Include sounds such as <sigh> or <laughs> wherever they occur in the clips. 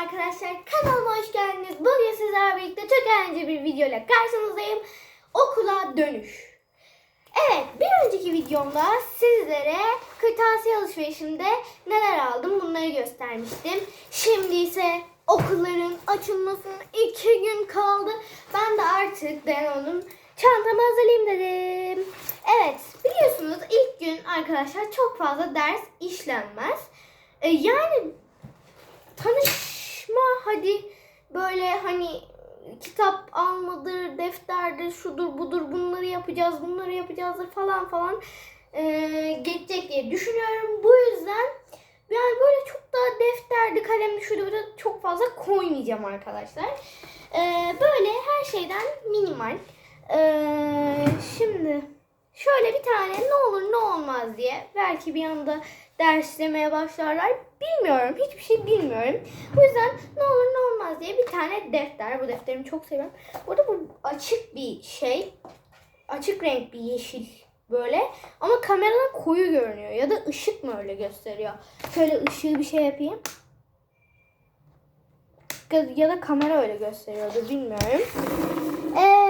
arkadaşlar kanalıma hoş geldiniz. Bugün sizlerle birlikte çok eğlenceli bir videoyla karşınızdayım. Okula dönüş. Evet bir önceki videomda sizlere kırtasiye alışverişimde neler aldım bunları göstermiştim. Şimdi ise okulların açılmasına iki gün kaldı. Ben de artık dayanamadım. Çantamı hazırlayayım dedim. Evet biliyorsunuz ilk gün arkadaşlar çok fazla ders işlenmez. E, yani tanışma hadi böyle hani kitap almadır, defterdir, şudur budur bunları yapacağız, bunları yapacağızdır falan falan e, geçecek diye düşünüyorum. Bu yüzden yani böyle çok daha defterdi, kalemdi, şudur budur çok fazla koymayacağım arkadaşlar. E, böyle her şeyden minimal. E, şimdi şöyle bir tane ne olur ne olmaz diye belki bir anda derslemeye başlarlar. Bilmiyorum. Hiçbir şey bilmiyorum. Bu yüzden ne olur ne olmaz diye bir tane defter. Bu defterimi çok seviyorum. Burada bu açık bir şey. Açık renk bir yeşil böyle. Ama kameradan koyu görünüyor. Ya da ışık mı öyle gösteriyor? Şöyle ışığı bir şey yapayım. Ya da kamera öyle gösteriyordu bilmiyorum. Ee, sonra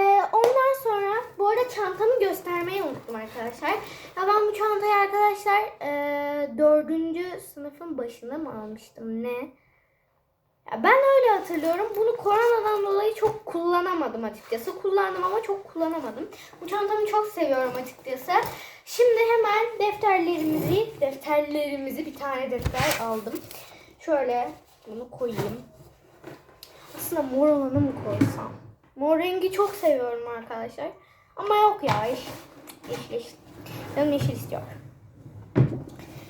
bu arada çantamı göstermeyi unuttum arkadaşlar. Ya ben bu çantayı arkadaşlar e, dördüncü sınıfın başında mı almıştım ne? Ya ben öyle hatırlıyorum. Bunu koronadan dolayı çok kullanamadım açıkçası. Kullandım ama çok kullanamadım. Bu çantamı çok seviyorum açıkçası. Şimdi hemen defterlerimizi, defterlerimizi bir tane defter aldım. Şöyle bunu koyayım. Aslında mor olanı mı koysam? Mor rengi çok seviyorum arkadaşlar. Ama yok ya yeşil. Yeşil yeşil. Canım yeşil istiyor.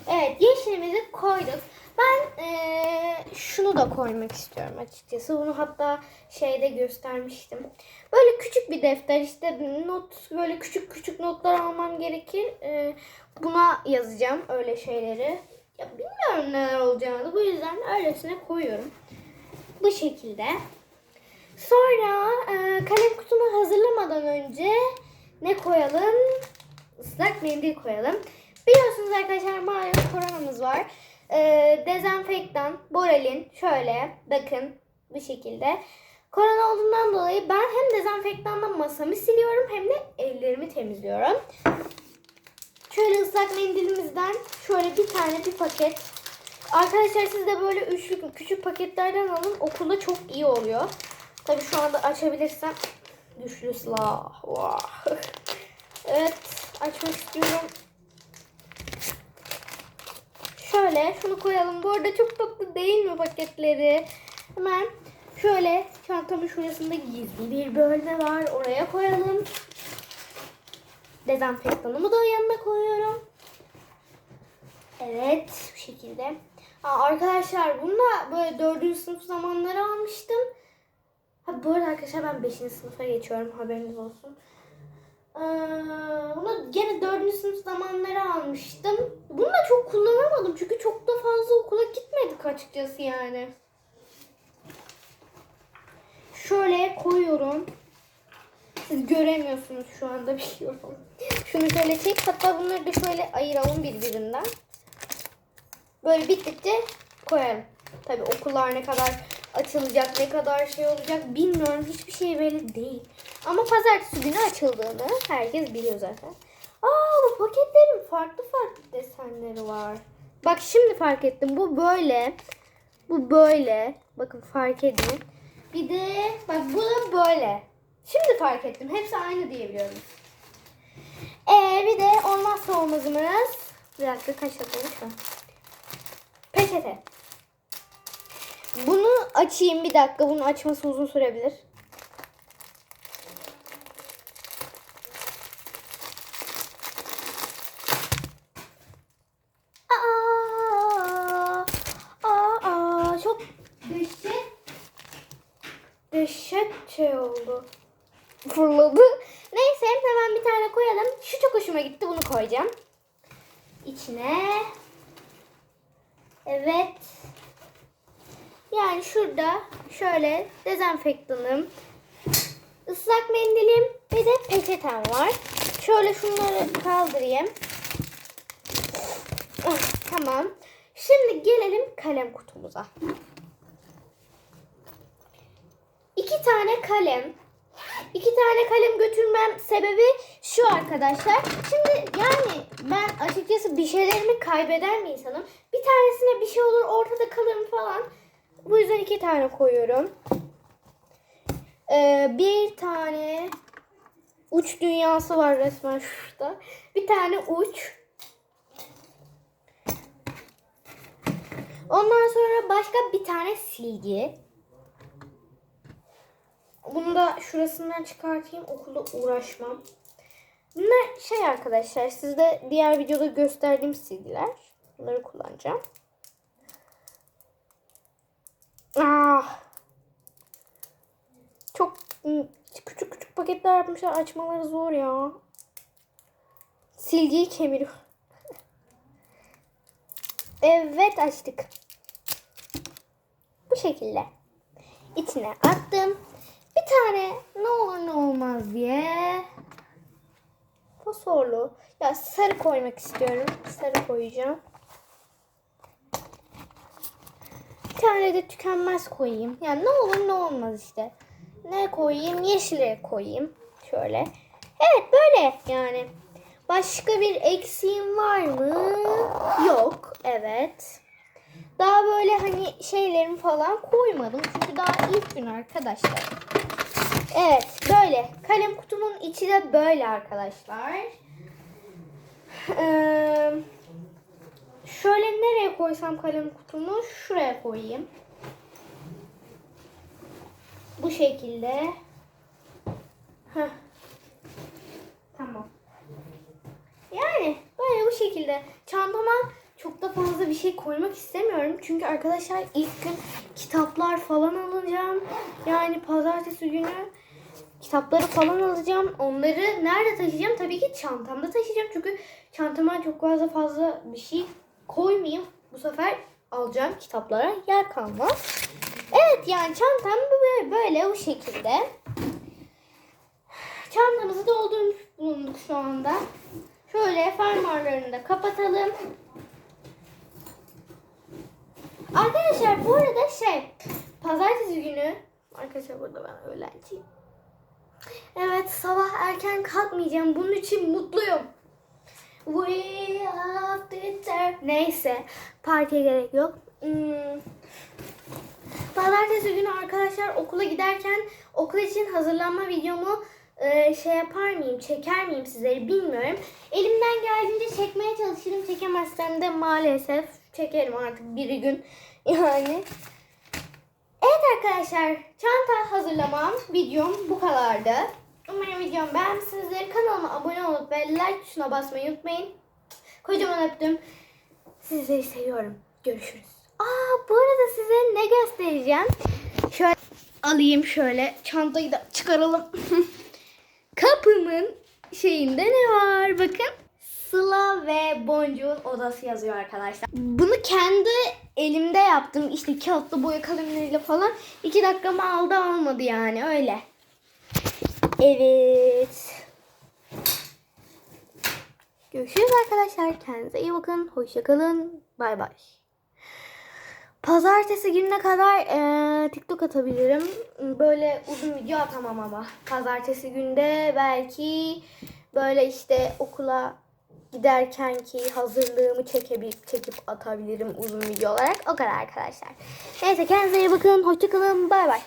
Evet yeşilimizi koyduk. Ben eee, şunu da koymak istiyorum açıkçası. Bunu hatta şeyde göstermiştim. Böyle küçük bir defter işte not böyle küçük küçük notlar almam gerekir. Eee, buna yazacağım öyle şeyleri. Ya bilmiyorum neler olacağını. Bu yüzden öylesine koyuyorum. Bu şekilde. Sonra e, kalem kutumu hazırlamadan önce ne koyalım? Islak mendil koyalım. Biliyorsunuz arkadaşlar malum koronamız var. E, dezenfektan, borelin şöyle bakın bu şekilde. Korona olduğundan dolayı ben hem dezenfektanla masamı siliyorum hem de ellerimi temizliyorum. Şöyle ıslak mendilimizden şöyle bir tane bir paket. Arkadaşlar siz de böyle üçlü küçük paketlerden alın. Okulda çok iyi oluyor. Tabii şu anda açabilirsem güçlü silah. Vah. Evet açmak istiyorum. Şöyle şunu koyalım. Bu arada çok tatlı değil mi paketleri? Hemen şöyle çantamın şurasında gizli bir bölme var. Oraya koyalım. Dezenfektanımı da yanına koyuyorum. Evet bu şekilde. Aa, arkadaşlar bunu da böyle dördüncü sınıf zamanları almıştım. Ha, bu arada arkadaşlar ben 5. sınıfa geçiyorum haberiniz olsun. Ee, bunu gene 4. sınıf zamanları almıştım. Bunu da çok kullanamadım çünkü çok da fazla okula gitmedik açıkçası yani. Şöyle koyuyorum. Siz göremiyorsunuz şu anda <laughs> biliyorum. Şunu şöyle çek hatta bunları da şöyle ayıralım birbirinden. Böyle bittikçe koyarım. Tabii okullar ne kadar açılacak, ne kadar şey olacak bilmiyorum. Hiçbir şey belli değil. Ama pazartesi günü açıldığını herkes biliyor zaten. Aa bu paketlerin farklı farklı desenleri var. Bak şimdi fark ettim. Bu böyle. Bu böyle. Bakın fark edin. Bir de bak bu da böyle. Şimdi fark ettim. Hepsi aynı diyebiliyorum. Ee, bir de olmazsa olmazımız. Bir dakika kaç an? Peçete. Bunu açayım bir dakika. Bunun açması uzun sürebilir. Aa, aa, aa, çok dehşet dehşet şey oldu. Fırladı. Neyse hemen bir tane koyalım. Şu çok hoşuma gitti. Bunu koyacağım. İçine. Evet. Yani şurada şöyle dezenfektanım, ıslak mendilim ve de peçetem var. Şöyle şunları kaldırayım. Ah, tamam. Şimdi gelelim kalem kutumuza. iki tane kalem. İki tane kalem götürmem sebebi şu arkadaşlar. Şimdi yani ben açıkçası bir şeylerimi kaybeden bir insanım. Bir tanesine bir şey olur ortada kalırım falan. Bu yüzden iki tane koyuyorum. Ee, bir tane uç dünyası var resmen şurada. Bir tane uç. Ondan sonra başka bir tane silgi. Bunu da şurasından çıkartayım. Okulda uğraşmam. Bunlar şey arkadaşlar. Sizde diğer videoda gösterdiğim silgiler. Bunları kullanacağım. Ah. Çok küçük küçük paketler yapmışlar. Açmaları zor ya. Silgiyi kemiriyor. Evet açtık. Bu şekilde. İçine attım. Bir tane ne olur ne olmaz diye fosforlu. Ya sarı koymak istiyorum. Sarı koyacağım. Bir tane de tükenmez koyayım. Yani ne olur ne olmaz işte. Ne koyayım? Yeşile koyayım. Şöyle. Evet böyle yani. Başka bir eksiğim var mı? Yok. Evet. Daha böyle hani şeylerimi falan koymadım. Çünkü daha ilk gün arkadaşlar. Evet böyle. Kalem kutumun içi de böyle arkadaşlar. Ee, şöyle nereye koysam kalem kutumu? Şuraya koyayım. Bu şekilde. Heh. Tamam. Yani böyle bu şekilde. Çantama çok da fazla bir şey koymak istemiyorum. Çünkü arkadaşlar ilk gün kitaplar falan alacağım. Yani pazartesi günü kitapları falan alacağım. Onları nerede taşıyacağım? Tabii ki çantamda taşıyacağım. Çünkü çantama çok fazla fazla bir şey koymayayım. Bu sefer alacağım kitaplara yer kalmaz. Evet yani çantam böyle, böyle bu şekilde. Çantamızı doldurmuş bulunduk şu anda. Şöyle fermuarlarını da kapatalım. Arkadaşlar bu arada şey pazartesi günü arkadaşlar burada ben öğlenciyim. Evet sabah erken kalkmayacağım. Bunun için mutluyum. We have turn. Neyse partiye gerek yok. Hmm. Pazartesi günü arkadaşlar okula giderken okul için hazırlanma videomu e, şey yapar mıyım, çeker miyim sizleri bilmiyorum. Elimden geldiğince çekmeye çalışırım. Çekemezsem de maalesef çekerim artık bir gün. Yani. Evet arkadaşlar çanta hazırlamam videom bu kadardı. Umarım videomu beğenmişsinizdir. Kanalıma abone olup ve like tuşuna basmayı unutmayın. Kocaman öptüm. Sizleri seviyorum. Görüşürüz. Aa bu arada size ne göstereceğim? Şöyle alayım şöyle. Çantayı da çıkaralım. <laughs> Kapımın şeyinde ne var? Bakın. Sıla ve Boncuk'un odası yazıyor arkadaşlar. Bunu kendi elimde yaptım. İşte kağıtlı boya kalemleriyle falan. İki dakikamı aldı almadı yani öyle. Evet. Görüşürüz arkadaşlar. Kendinize iyi bakın. Hoşçakalın. Bay bay. Pazartesi gününe kadar eee, TikTok atabilirim. Böyle uzun video atamam ama. Pazartesi günde belki böyle işte okula giderken ki hazırlığımı çekebil çekip atabilirim uzun video olarak. O kadar arkadaşlar. Neyse kendinize iyi bakın. Hoşçakalın. Bay bay.